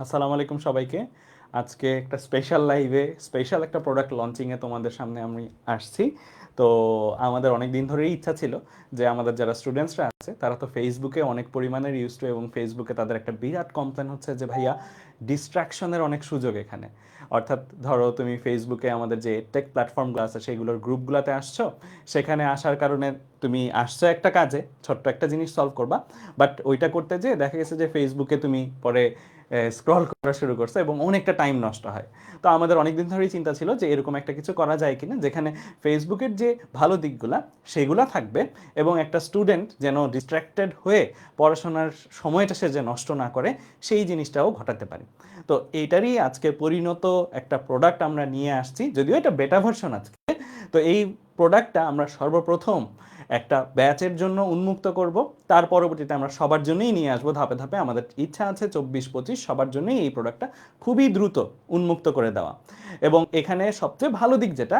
আসসালামু আলাইকুম সবাইকে। আজকে একটা স্পেশাল লাইভে স্পেশাল একটা প্রোডাক্ট লঞ্চিংয়ে তোমাদের সামনে আমি আসছি। তো আমাদের অনেক দিন ধরেই ইচ্ছা ছিল যে আমাদের যারা স্টুডেন্টসরা আছে, তারা তো ফেসবুকে অনেক পরিমাণের ইউজ টু এবং ফেসবুকে তাদের একটা বিরাট কমপ্লেন হচ্ছে যে, ভাইয়া ডিস্ট্রাকশনের অনেক সুযোগ এখানে। অর্থাৎ ধরো তুমি ফেসবুকে আমাদের যে টেক প্ল্যাটফর্মগুলো আছে, সেগুলোর গ্রুপগুলোতে আসছো, সেখানে আসার কারণে তুমি আসছো একটা কাজে, ছোট্ট একটা জিনিস সলভ করবা বাট ওইটা করতে যে দেখা গেছে যে ফেসবুকে তুমি পরে স্ক্রল করা শুরু করছে এবং অনেকটা টাইম নষ্ট হয়। তো আমাদের অনেক দিন ধরেই চিন্তা ছিল যে এরকম একটা কিছু করা যায় কিনা, যেখানে ফেসবুকের যে ভালো দিকগুলা, সেগুলা থাকবে এবং একটা স্টুডেন্ট যেন ডিস্ট্র্যাক্টেড হয়ে পড়াশোনার সময়টা সে যে নষ্ট না করে, সেই জিনিসটাও ঘটাতে পারে। তো এটারই আজকে পরিণত একটা প্রোডাক্ট আমরা নিয়ে আসছি, যদিও এটা বেটা ভার্সন আজকে। তো এই প্রোডাক্টটা আমরা সর্বপ্রথম একটা ব্যাচের জন্য উন্মুক্ত করব। তার পরবর্তীতে আমরা সবার জন্যই নিয়ে আসব ধাপে ধাপে। আমাদের ইচ্ছা আছে চব্বিশ পঁচিশ, সবার জন্যই এই প্রোডাক্টটা খুবই দ্রুত উন্মুক্ত করে দেওয়া। এবং এখানে সবচেয়ে ভালো দিক যেটা,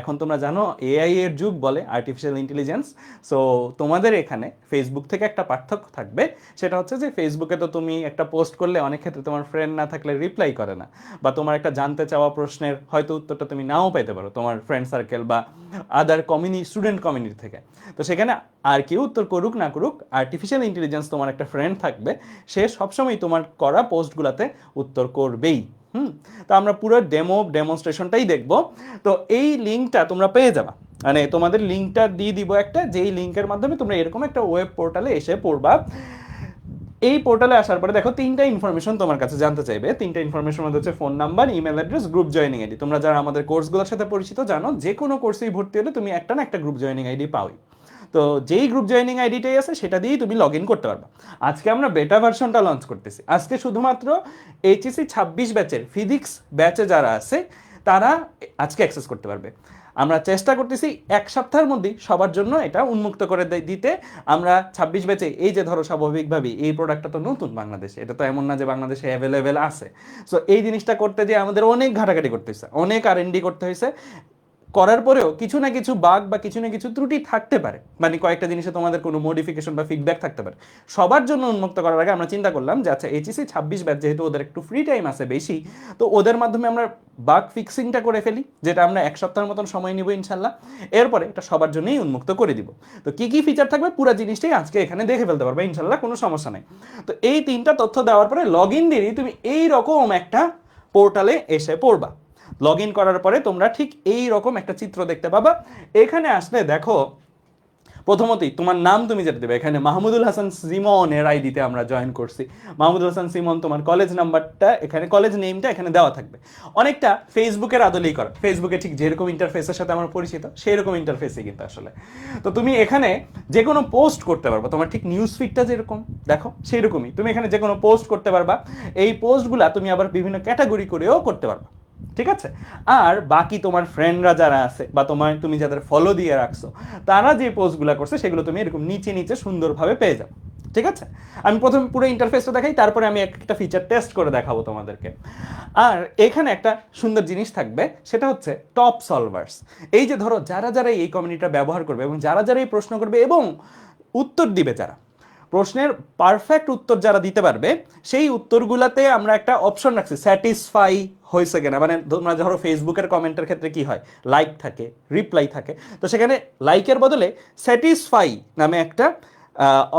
এখন তোমরা জানো এআই এর যুগ বলে আর্টিফিশিয়াল ইন্টেলিজেন্স সো তোমাদের এখানে ফেসবুক থেকে একটা পার্থক্য থাকবে। সেটা হচ্ছে যে ফেসবুকে তো তুমি একটা পোস্ট করলে অনেক ক্ষেত্রে তোমার ফ্রেন্ড না থাকলে রিপ্লাই করে না। বা তোমার একটা জানতে চাওয়া প্রশ্নের হয়তো উত্তরটা তুমি নাও পাইতে পারো তোমার ফ্রেন্ড সার্কেল বা আদার কমিউনি স্টুডেন্ট কমিউনিটি থেকে। তো সেখানে আর কেউ উত্তর করুক না করুক আর্টিফিশিয়াল ইন্টেলিজেন্স তোমার একটা ফ্রেন্ড থাকবে, সে সবসময় তোমার করা পোস্টগুলোতে উত্তর করবেই। হুম? তো আমরা পুরো ডেমো ডেমনস্ট্রেশনটাই দেখব। তো এই লিঙ্কটা তোমরা পেয়ে যাবা। মানে তোমাদের লিঙ্কটা দিয়ে দিব একটা, যেই লিঙ্কের মাধ্যমে তোমরা এরকম একটা ওয়েব পোর্টালে এসে পড়বা। এই পোর্টালে আসার পরে দেখো তিনটা ইনফরমেশন তোমার কাছে জানতে চাইবে। তিনটা ইনফরমেশন মধ্যে হচ্ছে phone number email address group joining ID তোমরা যারা আমাদের কোর্সগুলোর সাথে পরিচিত জানো যে কোনো কোর্সেই ভর্তি হলে তুমি একটা না একটা গ্রুপ জয়েনিং আইডি পাওই তো যেই গ্রুপ জয়েনিং আইডিটাই আছে, সেটা দিয়েই তুমি লগ ইন করতে পারবা। আজকে আমরা বেটা ভার্সনটা লঞ্চ করতেছি। আজকে শুধুমাত্র এইচএসি ছাব্বিশ ব্যাচের ফিজিক্স ব্যাচে যারা আছে, তারা আজকে অ্যাক্সেস করতে পারবে। আমরা চেষ্টা করতেছি এক সপ্তাহের মধ্যেই সবার জন্য এটা উন্মুক্ত করে দিতে। আমরা ছাব্বিশ ব্যাচে এই যে ধরো স্বাভাবিকভাবেই, এই প্রোডাক্টটা তো নতুন বাংলাদেশে। এটা তো এমন না যে বাংলাদেশে অ্যাভেলেবেল আছে। সো এই জিনিসটা করতে যে আমাদের অনেক ঘাটাঘাটি করতে হয়েছে। অনেক আর করতে হয়েছে। করার পরেও কিছু না কিছু বাগ বা কিছু না কিছু ত্রুটি থাকতে পারে। মানে কয়েকটা জিনিসে তোমাদের কোনো মডিফিকেশন বা ফিডব্যাক থাকতে পারে। সবার জন্য উন্মুক্ত করার আগে আমরা চিন্তা করলাম যে আচ্ছা এইচএসি ছাব্বিশ ব্যাচ যেহেতু ওদের একটু ফ্রি টাইম আছে বেশি, তো ওদের মাধ্যমে আমরা বাগ ফিক্সিংটা করে ফেলি, যেটা আমরা এক সপ্তাহের মতন সময় নিব ইনশাল্লাহ। এরপরে এটা সবার জন্যই উন্মুক্ত করে দিব। তো কি কি ফিচার থাকবে পুরো জিনিসটাই আজকে এখানে দেখে ফেলতে পারবে, ইনশাল্লাহ কোনো সমস্যা নেই। তো এই তিনটা তথ্য দেওয়ার পরে লগ ইন দিয়েই তুমি এই রকম একটা পোর্টালে এসে পড়বা। লগ ইন করার পরে তোমরা ঠিক এই রকম একটা চিত্র দেখতে পাবা। এখানে আসলে দেখো, প্রথমতই তোমার নাম তুমি যেটা দেবে। এখানে মাহমুদুল হাসান সিমনের আইডিতে আমরা জয়েন করছি। মাহমুদুল হাসান সিমন তোমার কলেজ নাম্বারটা এখানে কলেজ নেমটা এখানে দেওয়া থাকবে। অনেকটা ফেসবুকের আদলেই করা। ফেসবুকে ঠিক যেরকম ইন্টারফেসের সাথে আমার পরিচিত সেই রকম ইন্টারফেসই কিন্তু আসলে। তো তুমি এখানে যে কোনো পোস্ট করতে পারবা। তোমার ঠিক নিউজ ফিডটা যেরকম, দেখো সেই রকমই তুমি এখানে যে কোনো পোস্ট করতে পারবা। এই পোস্টগুলা তুমি আবার বিভিন্ন ক্যাটাগরি করেও করতে পারবা। ঠিক আছে? আর বাকি তোমার ফ্রেন্ডরা যারা আছে, বা তোমার তুমি যাদের ফলো দিয়ে রাখছো, তারা যে পোস্টগুলো করছে, সেগুলো তুমি এরকম নিচে নিচে সুন্দরভাবে পেয়ে যাবে ঠিক আছে? আমি প্রথম পুরো ইন্টারফেসটা দেখাই, তারপরে আমি একটা ফিচার টেস্ট করে দেখাবো তোমাদেরকে। আর এখানে একটা সুন্দর জিনিস থাকবে, সেটা হচ্ছে টপ সলভার্স এই যে ধরো, যারা যারা এই কমিউনিটিটা ব্যবহার করবে, এবং যারা যারা এই প্রশ্ন করবে, এবং উত্তর দিবে যারা প্রশ্নের পারফেক্ট উত্তর যারা দিতে পারবে, সেই উত্তরগুলোতে আমরা একটা অপশন রাখছি স্যাটিসফাই হয়েছে কিনা। মানে তোমরা ধরো ফেসবুকের কমেন্টের ক্ষেত্রে কি হয়? লাইক থাকে রিপ্লাই থাকে। তো সেখানে লাইকের বদলে স্যাটিসফাই নামে একটা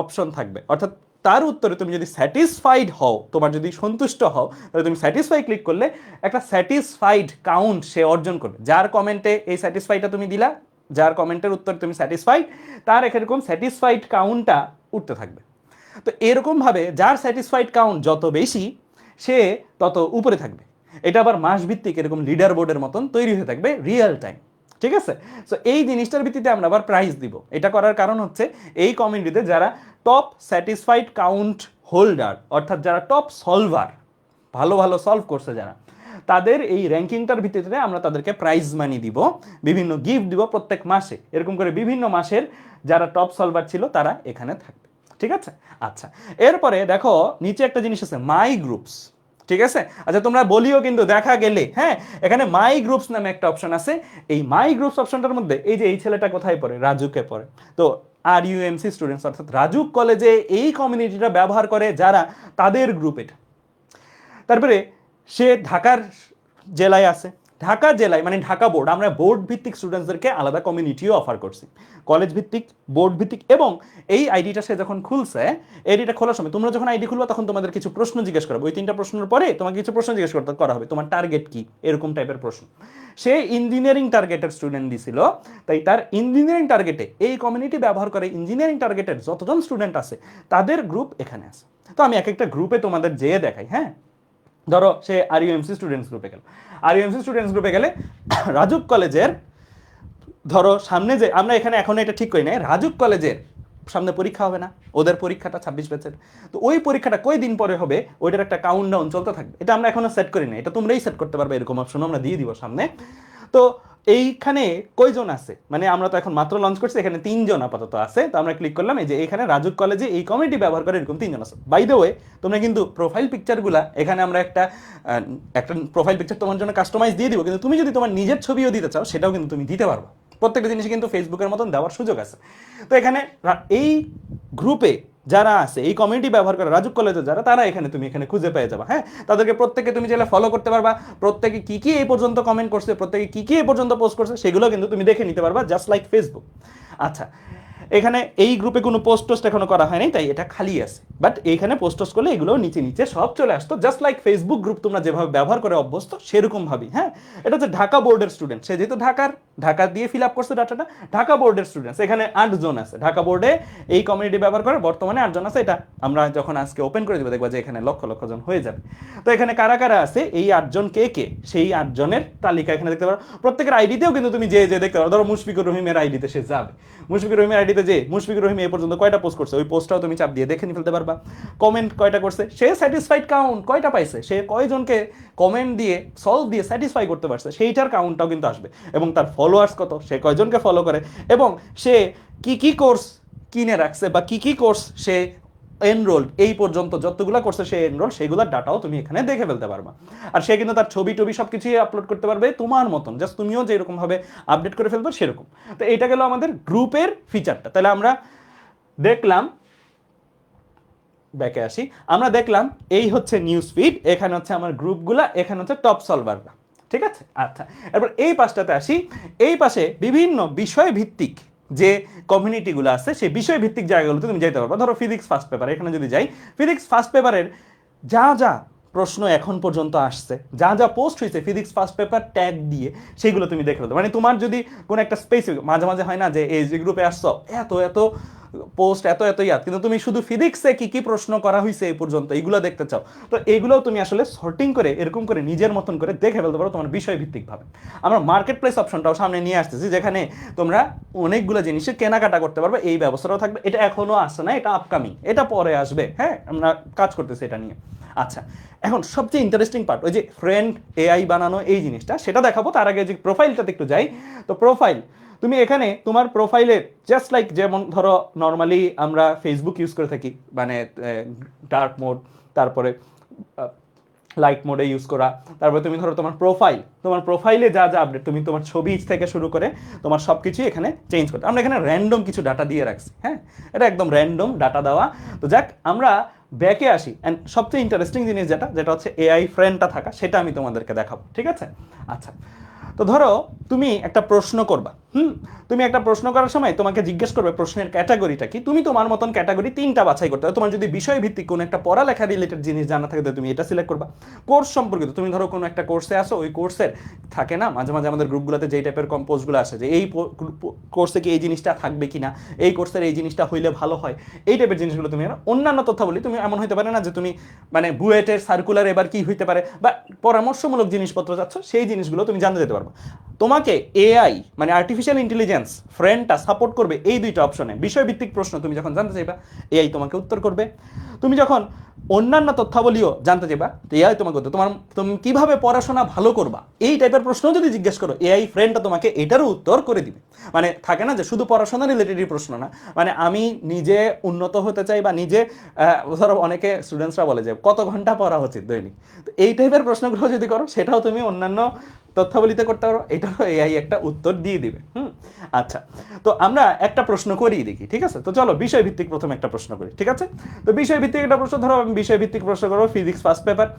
অপশন থাকবে। অর্থাৎ তার উত্তরে তুমি যদি স্যাটিসফাইড হও, তোমার যদি সন্তুষ্ট হও, তাহলে তুমি স্যাটিসফাই ক্লিক করলে একটা স্যাটিসফাইড কাউন্ট সে অর্জন করবে। যার কমেন্টে এই স্যাটিসফাইটা তুমি দিলা, যার কমেন্টের উত্তর তুমি স্যাটিসফাইড তার এরকম স্যাটিসফাইড কাউন্টটা উঠতে থাকবে। তো এরকমভাবে যার স্যাটিসফাইড কাউন্ট যত বেশি, সে তত উপরে থাকবে। এটা আবার মাস ভিত্তিক এরকম লিডার বোর্ডের মতন তৈরি হয়ে থাকবে রিয়েল টাইম ঠিক আছে? সো এই জিনিসটার ভিত্তিতে আমরা আবার প্রাইজ দিব। এটা করার কারণ হচ্ছে এই কমিউনিটিতে যারা টপ স্যাটিসফাইড কাউন্ট হোল্ডার অর্থাৎ যারা টপ সলভার ভালো ভালো সলভ করছে যারা, তাদের এই র্যাঙ্কিংটার ভিত্তিতে আমরা তাদেরকে প্রাইজ মানি দিব, বিভিন্ন গিফট দিব প্রত্যেক মাসে। এরকম করে বিভিন্ন মাসের যারা টপ সলভার ছিল তারা এখানে থাকবে। ঠিক আছে? আচ্ছা এরপরে দেখো, নিচে একটা জিনিস আছে মাই গ্রুপস ঠিক আছে? আচ্ছা তোমরা বলিও কিন্তু, দেখা গেলে হ্যাঁ? এখানে মাই গ্রুপস নামে একটা অপশন আছে। এই মাই গ্রুপস অপশনটার মধ্যে, এই যে এই ছেলেটা কোথায় পড়ে? রাজুকে পড়ে। তো আর ইউএমসি স্টুডেন্টস অর্থাৎ রাজুক কলেজে এই কমিউনিটিটা ব্যবহার করে যারা তাদের গ্রুপ এটা তারপরে, সে ঢাকার জেলায় আছে। ঢাকা জেলায় মানে ঢাকা বোর্ড, আমরা বোর্ড ভিত্তিক স্টুডেন্টসদেরকে আলাদা কমিউনিটিও অফার করছি। কলেজ ভিত্তিক বোর্ড ভিত্তিক এবং এই আইডিটা সে যখন খুলছে আইডিটা খোলার সময় তোমরা যখন আইডি খুলবা, তখন তোমাদের কিছু প্রশ্ন জিজ্ঞেস করবে ওই তিনটা প্রশ্নের পরে তোমাকে কিছু প্রশ্ন জিজ্ঞেস করতে করা হবে, তোমার টার্গেট কি? এরকম টাইপের প্রশ্ন। সে ইঞ্জিনিয়ারিং টার্গেটের স্টুডেন্ট দিছিল, তাই তার ইঞ্জিনিয়ারিং টার্গেটে এই কমিউনিটি ব্যবহার করে ইঞ্জিনিয়ারিং টার্গেটের যতজন স্টুডেন্ট আছে, তাদের গ্রুপ এখানে আছে। তো আমি এক একটা গ্রুপে তোমাদের যেয়ে দেখাই হ্যাঁ? ধরো সে আর ইউএমসি স্টুডেন্টস গ্রুপে গেল। আর ইউএমসি স্টুডেন্টস গ্রুপে গেলে রাজুক কলেজের ধরো সামনে যে, আমরা এখানে এখন এটা ঠিক করি নাই, রাজুক কলেজের সামনে পরীক্ষা হবে না, ওদের পরীক্ষাটা ছাব্বিশ ব্যাচের তো ওই পরীক্ষাটা কই দিন পরে হবে, ওইটার একটা কাউন্ট ডাউন চলতে থাকবে। এটা আমরা এখনও সেট করি না এটা তোমরাই সেট করতে পারবে এরকম অপশন আমরা দিয়ে দিব সামনে। তো এইখানে কয়জন আছে? মানে আমরা তো এখন মাত্র লঞ্চ করছি, এখানে তিনজন আপাতত আছে। তো আমরা ক্লিক করলাম, এই যে এখানে রাজুক কলেজে এই কমিটি ব্যবহার করে এরকম তিনজন আছে। বাই দ্য ওয়ে তোমরা কিন্তু প্রোফাইল পিকচারগুলা এখানে আমরা একটা একটা প্রোফাইল পিকচার তোমার জন্য কাস্টমাইজ দিয়ে দিব, কিন্তু তুমি যদি তোমার নিজের ছবিও দিতে চাও, সেটাও কিন্তু তুমি দিতে পারবে। প্রত্যেকটা জিনিস কিন্তু ফেসবুকের মতন দেওয়ার সুযোগ আছে। তো এখানে এই গ্রুপে যারা আছে, এই কমিউনিটি ব্যবহার করে রাজুক কলেজে যারা, তারা এখানে তুমি এখানে খুঁজে পেয়ে যাবা হ্যাঁ? তাদেরকে প্রত্যেকে তুমি চাইলে ফলো করতে পারবা, প্রত্যেকে কি কি এই পর্যন্ত কমেন্ট করছে, প্রত্যেকে কি কি এই পর্যন্ত পোস্ট করছে, সেগুলো কিন্তু তুমি দেখে নিতে পারবা জাস্ট লাইক ফেসবুক আচ্ছা এখানে এই গ্রুপে কোনো পোস্ট টোস্ট এখনও করা হয়নি, তাই এটা খালি আছে। বাট এইখানে পোস্ট টোস্ট করলে এগুলো নিচে নিচে সব চলে আসতো। জাস্ট লাইক ফেসবুক গ্রুপ তোমরা যেভাবে ব্যবহার করে অভ্যস্ত সেরকম ভাবেই হ্যাঁ? এটা হচ্ছে ঢাকা বোর্ডের স্টুডেন্ট সে যেহেতু ঢাকার, ঢাকা দিয়ে ফিল আপ করছে ডাটাটা ঢাকা বোর্ডের স্টুডেন্টস এখানে আট জন আছে। ঢাকা বোর্ডে এই কমিউনিটি ব্যবহার করে বর্তমানে আটজন আছে, এটা আমরা যখন আজকে ওপেন করে দেবো, দেখব যে এখানে লক্ষ লক্ষ জন হয়ে যাবে। তো এখানে কারা কারা আছে? এই আটজন কে কে? সেই আটজনের তালিকা এখানে দেখতে পারো। প্রত্যেকের আইডিতেও কিন্তু তুমি যে যে দেখতে পারো। ধরো মুশফিকুর রহিমের আইডিতে সে যাবে। মুশফিকুর রহিমের আইডিতে যে মুশফিকুর রহিম এ পর্যন্ত কয়টা পোস্ট করছে, ওই পোস্টটাও তুমি চাপ দিয়ে দেখে ফেলতে পারবা। কমেন্ট কয়টা করছে? সে স্যাটিসফাইড কাউন্ট কয়টা পাইছে? সে কয়জনকে কমেন্ট দিয়ে সলভ দিয়ে স্যাটিসফাই করতে পারছে, সেইটার কাউন্টটাও কিন্তু আসবে। এবং তার ফলোয়ার্স কত? সে কয়জনকে ফলো করে? এবং সে কি কি কোর্স কিনে রাখছে বা কি কি কোর্স সে এনরোল এই পর্যন্ত যতগুলো করছে সে এনরোল সেগুলোর ডাটাও তুমি এখানে দেখে ফেলতে পারবা। আর সে কিন্তু তার ছবি টবি সব কিছুই আপলোড করতে পারবে তোমার মতন। জাস্ট তুমিও যেরকম ভাবে আপডেট করে ফেলবে সেরকম। তো এটা গেল আমাদের গ্রুপের ফিচারটা তাহলে আমরা দেখলাম ব্যাকে আসি, আমরা দেখলাম এই হচ্ছে নিউজ ফিড এখানে হচ্ছে আমার গ্রুপগুলা এখানে হচ্ছে টপ সলভাররা ঠিক আছে? আচ্ছা এরপর এই পাশটাতে আসি, এই পাশে বিভিন্ন বিষয় ভিত্তিক যে কমিউনিটিগুলো আছে, সেই বিষয় ভিত্তিক জায়গাগুলোতে তুমি যাইতে পারবা। ধরো ফিজিক্স ফার্স্ট পেপার এখানে যদি যাই ফিজিক্স ফার্স্ট পেপারের যা যা প্রশ্ন এখন পর্যন্ত আসছে। যা যা পোস্ট হয়েছে ফিজিক্স ফার্স্ট পেপার ট্যাগ দিয়ে, সেগুলো তুমি দেখে মানে তোমার যদি কোনো একটা স্পেসিফিক মাঝে মাঝে হয় না যে, এই যে গ্রুপে আসছো, এত এত পোস্ট এত এত ইয়াদ। কিন্তু তুমি শুধু ফিজিক্সে কি কি প্রশ্ন করা হয়েছে এই পর্যন্ত এইগুলো দেখতে চাও। তো এইগুলোও তুমি আসলে সর্টিং করে, এরকম করে নিজের মতন করে দেখে ফেলতে পারো তোমার বিষয় ভিত্তিক ভাবে আমরা মার্কেট প্লেস অপশনটাও সামনে নিয়ে আসতেছি, যেখানে তোমরা অনেকগুলো জিনিসের কেনাকাটা করতে পারবে, এই ব্যবস্থাটাও থাকবে। এটা এখনও আসছে না, এটা আপকামিং এটা পরে আসবে হ্যাঁ? আমরা কাজ করতেছি এটা নিয়ে। আচ্ছা এখন সবচেয়ে ইন্টারেস্টিং পার্ট ওই যে ফ্রেন্ড এআই বানানো, এই জিনিসটা, সেটা দেখাবো, তার আগে যে প্রোফাইলটাতে একটু যাই। তো প্রোফাইল তুমি এখানে তোমার প্রোফাইলের জাস্ট লাইক যেমন ধরো নর্মালি আমরা ফেসবুক ইউজ করে থাকি মানে ডার্ক মোড তারপরে লাইট মোডে ইউজ করা, তারপরে তুমি ধরো তোমার প্রোফাইল তোমার প্রোফাইলে যা যা আপডেট তুমি তোমার ছবি থেকে শুরু করে, তোমার সব কিছুই এখানে চেঞ্জ করতে, আমরা এখানে র্যান্ডম কিছু ডাটা দিয়ে রাখছি হ্যাঁ? এটা একদম র্যান্ডম ডাটা দেওয়া। তো যাক, আমরা ব্যাকে আসি। অ্যান্ড সবচেয়ে ইন্টারেস্টিং জিনিস যেটা যেটা হচ্ছে এআই ফ্রেন্ডটা থাকা, সেটা আমি তোমাদেরকে দেখাবো, ঠিক আছে? আচ্ছা। তো ধরো, তুমি একটা প্রশ্ন করবা, হুম? তুমি একটা প্রশ্ন করার সময় তোমাকে জিজ্ঞেস করবে প্রশ্নের ক্যাটাগরিটা কি? তুমি তোমার মতন ক্যাটাগরি তিনটা বাছাই করতে তোমার যদি বিষয় ভিত্তিক কোনো একটা পড়ালেখা রিলেটেড জিনিস জানা থাকে তুমি এটা সিলেক্ট করবা। কোর্স সম্পর্কিত, তুমি ধরো কোনো একটা কোর্সে আসো, ওই কোর্সের থাকে না, মাঝে মাঝে আমাদের গ্রুপগুলোতে যেই টাইপের কম্পোজগুলো আসে, যে এই কোর্সে কি এই জিনিসটা থাকবে কিনা, এই কোর্সের এই জিনিসটা হইলে ভালো হয়, এই টাইপের জিনিসগুলো তুমি অন্যান্য তথ্য বলি, তুমি এমন হইতে পারে না যে তুমি মানে বুয়েটের সার্কুলার এবার কি হইতে পারে, বা পরামর্শমূলক জিনিসপত্র চাচ্ছ সেই জিনিসগুলো তুমি জানতে যেতে পারবে তোমাকে এআই মানে আর্টিফিশিয়াল ইন্টেলিজেন্স ফ্রেন্ডটা সাপোর্ট করবে এই দুইটা অপশনে বিষয়ভিত্তিক প্রশ্ন, তুমি যখন জানতে চাইবা এআই তোমাকে উত্তর করবে। তুমি যখন অন্যান্য তথ্যাবলীও জানতে চাইবা। তো এআই তোমাকে উত্তর তোমার, তুমি কীভাবে পড়াশোনা ভালো করবা? এই টাইপের প্রশ্ন যদি জিজ্ঞেস করো, এআই ফ্রেন্ডটা তোমাকে এটারও উত্তর করে দিবে। মানে থাকে না যে শুধু পড়াশোনা রিলেটেডই প্রশ্ন না। মানে আমি নিজে উন্নত হতে চাই বা নিজে ধরো অনেকে স্টুডেন্টসরা বলে যে, কত ঘণ্টা পড়া উচিত দৈনিক? তো এই টাইপের প্রশ্নগুলো যদি করো, সেটাও তুমি অন্যান্য তথ্যাবলিতে করতে পারো। এটাও এআই একটা উত্তর দিয়ে দিবে। হুম? আচ্ছা। তো আমরা একটা প্রশ্ন করিয়ে দেখি, ঠিক আছে? তো চলো বিষয় ভিত্তিক প্রথমে একটা প্রশ্ন করি, ঠিক আছে? তো বিষয়ভিত্তিক একটা প্রশ্ন, ধরো আমি বিষয় ভিত্তিক প্রশ্ন করব ফিজিক্স ফার্স্ট পেপার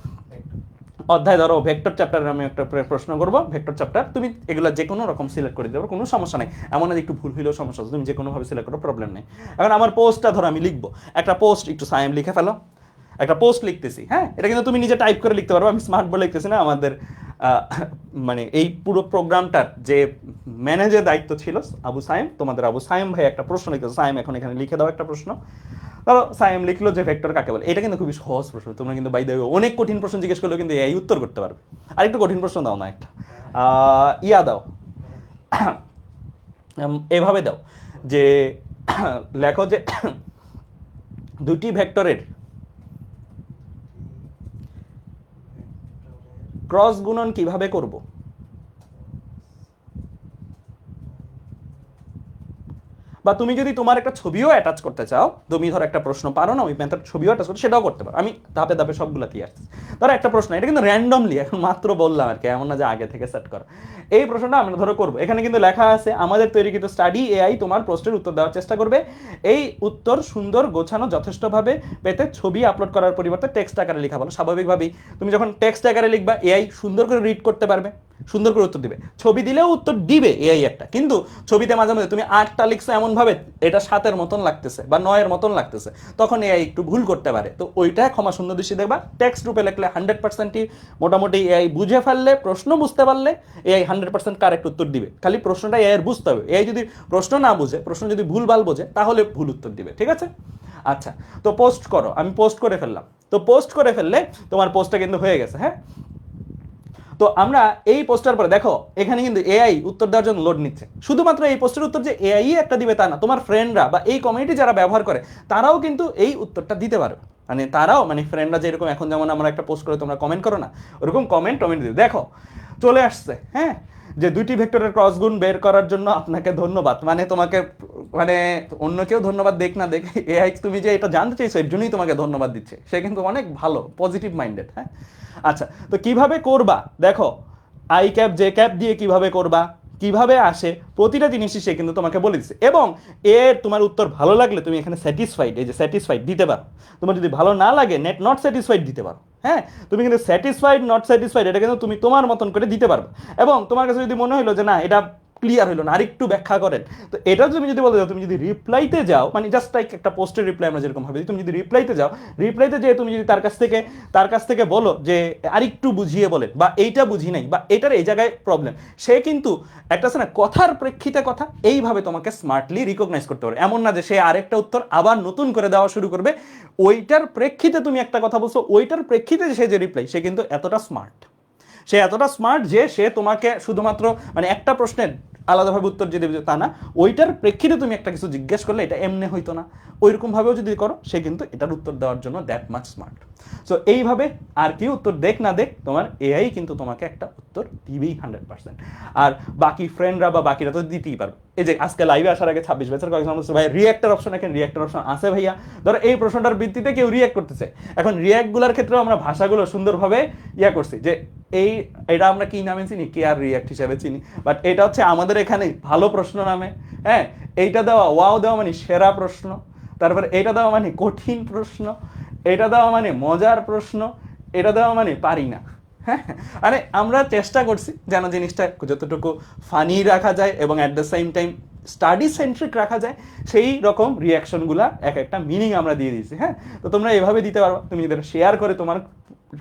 অধ্যায় ধরো ভেক্টর চ্যাপ্টারে আমি একটা প্রশ্ন করব ভেক্টর চ্যাপ্টার তুমি এগুলো যে কোনো রকম সিলেক্ট করে পারো, কোনো সমস্যা নেই। এমন একটু ভুল হইলেও সমস্যা তুমি যে কোনোভাবে সিলেক্ট করো প্রবলেম নেই। এখন আমার পোস্টটা ধরো আমি লিখব। একটা পোস্ট একটু সাইম লিখে ফেলো। একটা পোস্ট লিখতেছি হ্যাঁ? এটা কিন্তু তুমি নিজে টাইপ করে লিখতে পারো, আমি স্মার্ট বোর্ড লিখতেছি না, আমাদের মানে এই পুরো প্রোগ্রামটার যে ম্যানেজের দায়িত্ব ছিল, আবু সাইম তোমাদের আবু সাইম ভাই একটা প্রশ্ন লিখতেছে। সাইম এখন এখানে লিখে দাও একটা প্রশ্ন। ধরো সাইম লিখলো যে ভেক্টর কাকে বলে? এটা কিন্তু খুবই সহজ প্রশ্ন, তোমরা কিন্তু বাই দেবে অনেক কঠিন প্রশ্ন জিজ্ঞেস করলেও কিন্তু এই উত্তর করতে পারবে। আর একটু কঠিন প্রশ্ন দাও না একটা। ইয়া দাও। এভাবে দাও যে, লেখো যে দুটি ভেক্টরের ক্রস গুণন কীভাবে করব? বা তুমি যদি তোমার একটা ছবিও অ্যাটাচ করতে চাও, তুমি ধরো একটা প্রশ্ন পারো না, ওই মেথড ছবিও অ্যাটাচ করতে, সেটাও করতে পারো। আমি ধাপে ধাপে সবগুলো দিয়ে আসছি। ধরো একটা প্রশ্ন, এটা কিন্তু র্যান্ডমলি এখন মাত্র বললাম আর কি, এমন না যে আগে থেকে সেট করো। এই প্রশ্নটা আমরা ধরো করব। এখানে কিন্তু লেখা আছে, আমাদের তৈরি কিন্তু স্টাডি এআই তোমার প্রশ্নের উত্তর দেওয়ার চেষ্টা করবে। এই উত্তর সুন্দর, গোছানো যথেষ্টভাবে পেতে ছবি আপলোড করার পরিবর্তে টেক্সট আকারে লেখা ভালো স্বাভাবিকভাবেই তুমি যখন টেক্সট আকারে লিখবা এআই সুন্দর করে রিড করতে পারবে। সুন্দর করে উত্তর দিবে। ছবি দিলেও উত্তর দিবে এআই একটা। কিন্তু ছবিতে মাঝে মাঝে তুমি আটটা লিখছো এমন ভাবে এটা সাতের মতন লাগতেছে বা নয়ের মতন লাগতেছে। তখন এআই একটু ভুল করতে পারে। তো ওইটা ক্ষমা সুন্দর দৃষ্টি দেখবা। টেক্সট রূপে লিখলে হান্ড্রেড পার্সেন্টই মোটামুটি এআই বুঝে ফেললে, প্রশ্ন বুঝতে পারলে এআই হান্ড্রেড পার্সেন্ট কারেক্ট উত্তর দিবে। খালি প্রশ্নটা এআই বুঝতে হবে। এআই যদি প্রশ্ন না বুঝে, প্রশ্ন যদি ভুলভাল বোঝে, তাহলে ভুল উত্তর দিবে। ঠিক আছে? আচ্ছা তো পোস্ট করো। আমি পোস্ট করে ফেললাম। তো পোস্ট করে ফেললে তোমার পোস্টটা কিন্তু হয়ে গেছে হ্যাঁ? তো আমরা এই পোস্টার পরে, দেখো, এখানে কিন্তু এআই উত্তর দেওয়ার জন্য লোড নিচ্ছে। শুধুমাত্র এই পোস্টের উত্তর যে এআই একটা দিবে তা না, তোমার ফ্রেন্ডরা বা এই কমিউনিটি যারা ব্যবহার করে, তারাও কিন্তু এই উত্তরটা দিতে পারবে। মানে তারাও মানে ফ্রেন্ডরা যেরকম এখন যেমন আমরা একটা পোস্ট করে তোমরা কমেন্ট করো না, ওরকম কমেন্ট টমেন্ট দিবে। দেখো, চলে আসছে হ্যাঁ? যে দুইটি ভেক্টরের ক্রস গুণ বের করার জন্য আপনাকে ধন্যবাদ। মানে তোমাকে মানে অন্য কেউ ধন্যবাদ দেখ না দেখ এআই তুমি যে এটা জানতে চাইছো, এর জন্যই তোমাকে ধন্যবাদ দিচ্ছে। সে কিন্তু অনেক ভালো পজিটিভ মাইন্ডেড হ্যাঁ? আচ্ছা তো কীভাবে করবা? দেখো আই ক্যাপ জে ক্যাপ দিয়ে কীভাবে করবা? কীভাবে আসে, প্রতিটা জিনিসই সে কিন্তু তোমাকে বলে দিচ্ছে এবং এর তোমার উত্তর ভালো লাগলে তুমি এখানে স্যাটিসফাইড এই যে স্যাটিসফাইড দিতে পারো। তোমার যদি ভালো না লাগে নেট নট স্যাটিসফাইড দিতে পারো হ্যাঁ? তুমি কিন্তু স্যাটিসফাইড নট স্যাটিসফাইড এটা কিন্তু তুমি তোমার মতন করে দিতে পারবে। এবং তোমার কাছে যদি মনে হলো যে না, এটা ক্লিয়ার হলো না আরেকটু ব্যাখ্যা করেন। তো এটা তুমি যদি বলতে যাও তুমি যদি রিপ্লাইতে যাও মানে জাস্ট লাইক একটা পোস্টের রিপ্লাই আমরা যেরকম দিই, তুমি যদি রিপ্লাইতে যাও রিপ্লাইতে যেয়ে তুমি যদি তার কাছ থেকে তার কাছ থেকে বলো যে আরেকটু বুঝিয়ে বলেন বা এইটা বুঝি নাই বা এটার এই জায়গায় প্রবলেম সে কিন্তু একটা আছে না কথার প্রেক্ষিতে কথা এইভাবে তোমাকে স্মার্টলি রিকগনাইজ করতে পারে এমন না যে সে আরেকটা উত্তর আবার নতুন করে দেওয়া শুরু করবে ওইটার প্রেক্ষিতে তুমি একটা কথা বলছো ওইটার প্রেক্ষিতে সে যে রিপ্লাই সে কিন্তু এতটা স্মার্ট সে এতটা স্মার্ট যে সে তোমাকে শুধুমাত্র মানে একটা প্রশ্নের আলাদাভাবে উত্তর যে দেবে তা না, ওইটার প্রেক্ষিতে তুমি একটা কিছু জিজ্ঞেস করলে এটা এমনি হইতো না। ওইরকমভাবেও যদি করো, সে কিন্তু এটার উত্তর দেওয়ার জন্য দ্যাট মাচ স্মার্ট সো এইভাবে আর কি উত্তর দেখ না দেখ, তোমার এআই কিন্তু তোমাকে একটা উত্তর দিবেই হান্ড্রেড পার্সেন্ট আর বাকি ফ্রেন্ডরা বা বাকিরা তো দিতেই পারবে। এই যে আজকে লাইভে আসার আগে ছাব্বিশ বছর কয়েকজন বলছে ভাই রিয়াক্টার অপশন এখানে রিয়াক্টার অপশন আছে ভাইয়া। ধরো এই প্রশ্নটার ভিত্তিতে কেউ রিয়াক্ট করতেছে। এখন রিয়াক্টগুলোর ক্ষেত্রেও আমরা ভাষাগুলো সুন্দরভাবে ইয়া করছি যে এই, এটা আমরা কি নামে চিনি? কে আর রিয়াক্ট হিসাবে চিনি? বাট এটা হচ্ছে আমাদের এখানে ভালো প্রশ্ন নামে হ্যাঁ? এইটা দেওয়া ওয়াও দেওয়া মানে সেরা প্রশ্ন। তারপরে এটা দেওয়া মানে কঠিন প্রশ্ন। এটা দেওয়া মানে মজার প্রশ্ন। এটা দেওয়া মানে পারি না। হ্যাঁ আরে, আমরা চেষ্টা করছি যেন জিনিসটা যতটুকু ফানি রাখা যায় এবং at the same time study centric রাখা যায়, সেই রকম রিয়াকশনগুলা এক একটা মিনিং আমরা দিয়ে দিয়েছি হ্যাঁ? তো তোমরা এভাবে দিতে পারো, তুমি যদি শেয়ার করে তোমার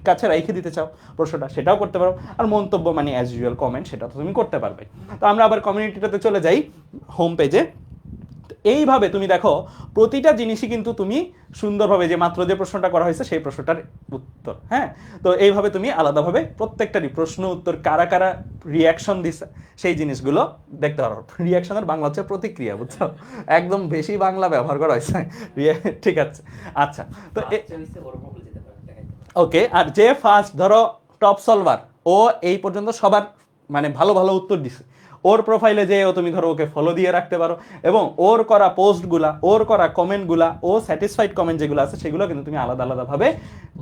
কাছে রেখে দিতে চাও প্রশ্নটা, সেটাও করতে পারো। আর মন্তব্য মানে অ্যাজ ইউজুয়াল কমেন্ট সেটা তো তুমি করতে পারবে। তো আমরা আবার কমিউনিটিটাতে চলে যাই হোম পেজে এইভাবে তুমি দেখো প্রতিটা জিনিসই কিন্তু তুমি সুন্দরভাবে যে মাত্র যে প্রশ্নটা করা হয়েছে সেই প্রশ্নটার উত্তর হ্যাঁ? তো এইভাবে তুমি আলাদাভাবে প্রত্যেকটারই প্রশ্ন উত্তর কারা কারা রিয়াকশন দিছে সেই জিনিসগুলো দেখতে পারো। রিয়াকশনের বাংলা হচ্ছে প্রতিক্রিয়া বুঝছ? একদম বেশি বাংলা ব্যবহার করা হয়েছে। ঠিক আছে। আচ্ছা তো ওকে আর যে ফার্স্ট ধরো টপ সলভার ও এই পর্যন্ত সবার মানে ভালো ভালো উত্তর দিছে। ওর প্রোফাইলে যে ও তুমি ধরো ওকে ফলো দিয়ে রাখতে পারো এবং ওর করা পোস্টগুলা ওর করা কমেন্টগুলা ও স্যাটিসফাইড কমেন্ট যেগুলো আছে সেগুলো কিন্তু তুমি আলাদা আলাদাভাবে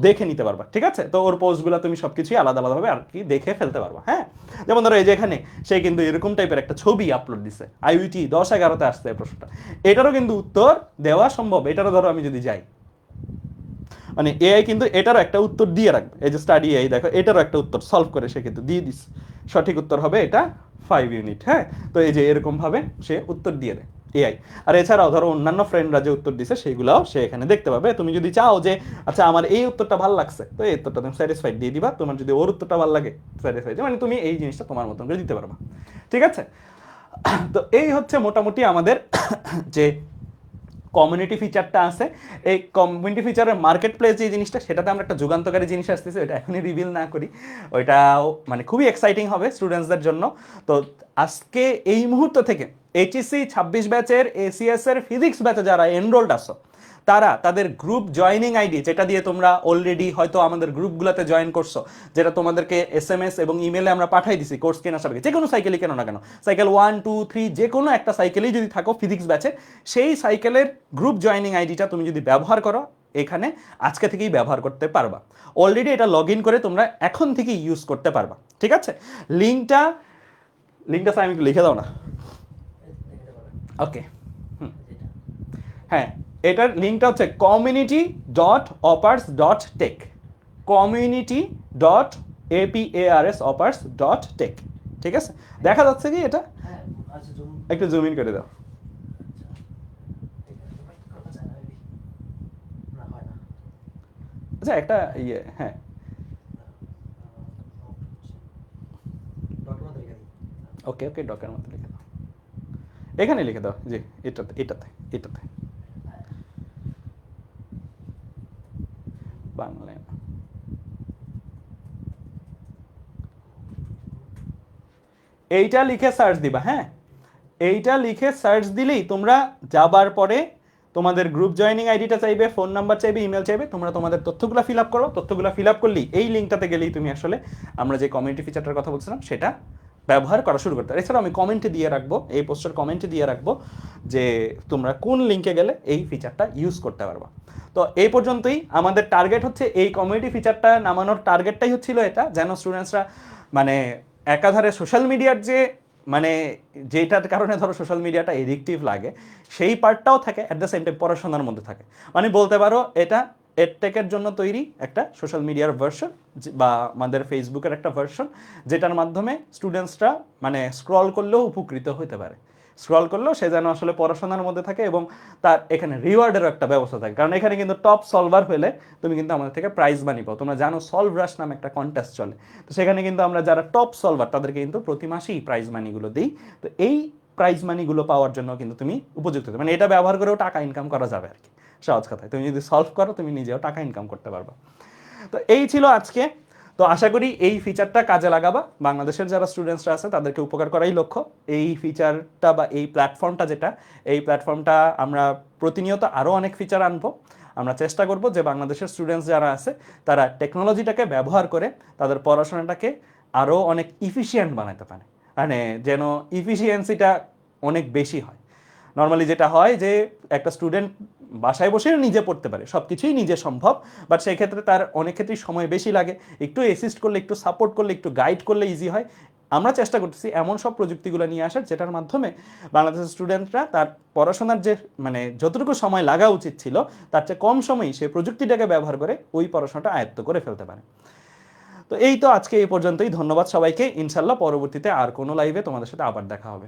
দেখে নিতে পারবা, ঠিক আছে? তো ওর পোস্টগুলো তুমি সব কিছুই আলাদা আলাদাভাবে আর কি দেখে ফেলতে পারবা হ্যাঁ? যেমন ধরো এই যে এখানে, সে কিন্তু এরকম টাইপের একটা ছবি আপলোড দিছে আইউটি দশ এগারোতে আসছে এই প্রশ্নটা। এটারও কিন্তু উত্তর দেওয়া সম্ভব, এটারও ধরো আমি যদি যাই। মানে এআই কিন্তু এটারও একটা উত্তর দিয়ে রাখবে, এই যে স্টাডি এআই দেখো, এটারও একটা উত্তর সলভ করে সে কিন্তু দিয়ে দিস সঠিক উত্তর হবে এটা ফাইভ ইউনিট হ্যাঁ? তো এই যে এরকম ভাবে সে উত্তর দিয়ে দেয় এআই আর এছাড়াও ধরো অন্যান্য ফ্রেন্ডরা যে উত্তর দিছে, সেগুলাও সে এখানে দেখতে পাবে। তুমি যদি চাও যে আচ্ছা আমার এই উত্তরটা ভালো লাগছে তো এই উত্তরটা তুমি স্যাটিসফাইড দিয়ে দিবা। তোমার যদি ওর উত্তরটা ভালো লাগে স্যাটিসফাইড মানে তুমি এই জিনিসটা তোমার মতন করে দিতে পারবা। ঠিক আছে? তো এই হচ্ছে মোটামুটি আমাদের যে কমিউনিটি ফিচারটা আছে। এই কমিউনিটি ফিচারের মার্কেট প্লেস যে জিনিসটা, সেটাতে আমরা একটা যুগান্তকারী জিনিস আসতেছে, ওইটা এখনই রিভিল না করি। ওইটাও মানে খুবই এক্সাইটিং হবে স্টুডেন্টসদের জন্য। তো আজকে এই মুহূর্ত থেকে এইচএসসি ছাব্বিশ ব্যাচের এসিএস এর ফিজিক্স ব্যাচে যারা এনরোল্ড আসো তারা তাদের গ্রুপ জয়নিং আইডি যেটা দিয়ে তোমরা অলরেডি হয়তো আমাদের গ্রুপগুলোতে জয়েন করছ, যেটা তোমাদেরকে এস এম এস এবং ইমেলে আমরা পাঠাই দিছি কোর্স কেনার সাথে যে কোনো সাইকেলই কেন না কেন সাইকেল ওয়ান টু থ্রি যে কোনো একটা সাইকেলেই যদি থাকো ফিজিক্স ব্যাচে সেই সাইকেলের গ্রুপ জয়নিং আইডিটা তুমি যদি ব্যবহার করো, এখানে আজকে থেকেই ব্যবহার করতে পারবা। অলরেডি এটা লগ করে তোমরা এখন থেকেই ইউজ করতে পারবা, ঠিক আছে? লিঙ্কটা লিঙ্কটা স্যার আমি একটু লিখে দাও না। ওকে হ্যাঁ। এটার লিঙ্কটা হচ্ছে community dot Apars dot tech community dot APARS Apars dot tech ঠিক আছে? দেখা যাচ্ছে কি এটা? একটু জুম ইন করে দাও। আচ্ছা একটা ইয়ে হ্যাঁ। ওকে ওকে ডকের মতো লিখে দাও। এখানে লিখে দাও, জি, এটাতে এটাতে এটাতে। বাংলায় না। এইটা লিখে সার্চ দিবা হ্যাঁ এইটা লিখে সার্চ দিলেই তোমরা যাবার পরে তোমাদের গ্রুপ জয়েনিং আইডিটা চাইবে ফোন নাম্বার চাইবে ইমেল চাইবে, তোমরা তোমাদের তথ্যগুলো ফিল আপ করো তথ্যগুলো ফিল আপ করলেই এই লিঙ্কটাতে গেলেই তুমি আসলে আমরা যে কমিউনিটি ফিচারটার কথা বলছিলাম, সেটা ব্যবহার করা শুরু করতে পারো। এছাড়াও আমি কমেন্টে দিয়ে রাখব, এই পোস্টের কমেন্টে দিয়ে রাখব যে তোমরা কোন লিঙ্কে গেলে এই ফিচারটা ইউজ করতে পারবা তো এই পর্যন্তই, আমাদের টার্গেট হচ্ছে এই কমিউনিটি ফিচারটা নামানোর টার্গেটটাই হচ্ছিল এটা, যেন স্টুডেন্টসরা মানে একাধারে সোশ্যাল মিডিয়ার যে মানে যেটার কারণে ধরো সোশ্যাল মিডিয়াটা এডিকটিভ লাগে, সেই পার্টটাও থাকে অ্যাট দ্য সেম টাইম পড়াশোনার মধ্যে থাকে মানে বলতে পারো, এটা এডটেকের জন্য তৈরি একটা সোশ্যাল মিডিয়ার ভার্সন বা আমাদের ফেসবুকের একটা ভার্সন যেটার মাধ্যমে স্টুডেন্টসরা মানে স্ক্রল করলেও উপকৃত হতে পারে। স্ক্রল করলেও সে যেন আসলে পড়াশোনার মধ্যে থাকে এবং তার এখানে রিওয়ার্ডেরও একটা ব্যবস্থা থাকে। কারণ এখানে কিন্তু টপ সলভার হলে তুমি কিন্তু আমাদের থেকে প্রাইজ মানি পাও। তোমরা জানো সলভ রাশ নামে একটা কন্টেস্ট চলে। তো সেখানে কিন্তু আমরা যারা টপ সলভার তাদেরকে কিন্তু প্রতি মাসেই প্রাইজ মানিগুলো দিই। তো এই প্রাইজ মানিগুলো পাওয়ার জন্য কিন্তু তুমি উপযুক্ত। মানে এটা ব্যবহার করেও টাকা ইনকাম করা যাবে আর কি। সহজ কথায় তুমি যদি সলভ করো, তুমি নিজেও টাকা ইনকাম করতে পারবা। তো এই ছিল আজকে। তো আশা করি এই ফিচারটা কাজে লাগাবা। বাংলাদেশের যারা স্টুডেন্টসরা আছে, তাদেরকে উপকার করাই লক্ষ্য। এই ফিচারটা বা এই প্ল্যাটফর্মটা যেটা, এই প্ল্যাটফর্মটা আমরা প্রতিনিয়ত আরও অনেক ফিচার আনব। আমরা চেষ্টা করব যে বাংলাদেশের স্টুডেন্টস যারা আছে, তারা টেকনোলজিটাকে ব্যবহার করে তাদের পড়াশোনাটাকে আরও অনেক ইফিসিয়েন্ট বানাতে পারে। মানে যেন ইফিসিয়েন্সিটা অনেক বেশি হয়। নর্মালি যেটা হয় যে, একটা স্টুডেন্ট বাসায় বসেও নিজে পড়তে পারে সব কিছুই নিজে সম্ভব বাট সেই ক্ষেত্রে তার অনেক ক্ষেত্রেই সময় বেশি লাগে। একটু অ্যাসিস্ট করলে, একটু সাপোর্ট করলে, একটু গাইড করলে ইজি হয়। আমরা চেষ্টা করতেছি এমন সব প্রযুক্তিগুলো নিয়ে আসার, যেটার মাধ্যমে বাংলাদেশের স্টুডেন্টরা তার পড়াশোনার যে মানে যতটুকু সময় লাগা উচিত ছিল, তার চেয়ে কম সময়ই সে প্রযুক্তিটাকে ব্যবহার করে ওই পড়াশোনাটা আয়ত্ত করে ফেলতে পারে। তো এই তো আজকে এই পর্যন্তই, ধন্যবাদ সবাইকে। ইনশাল্লাহ পরবর্তীতে আর কোনো লাইভে তোমাদের সাথে আবার দেখা হবে।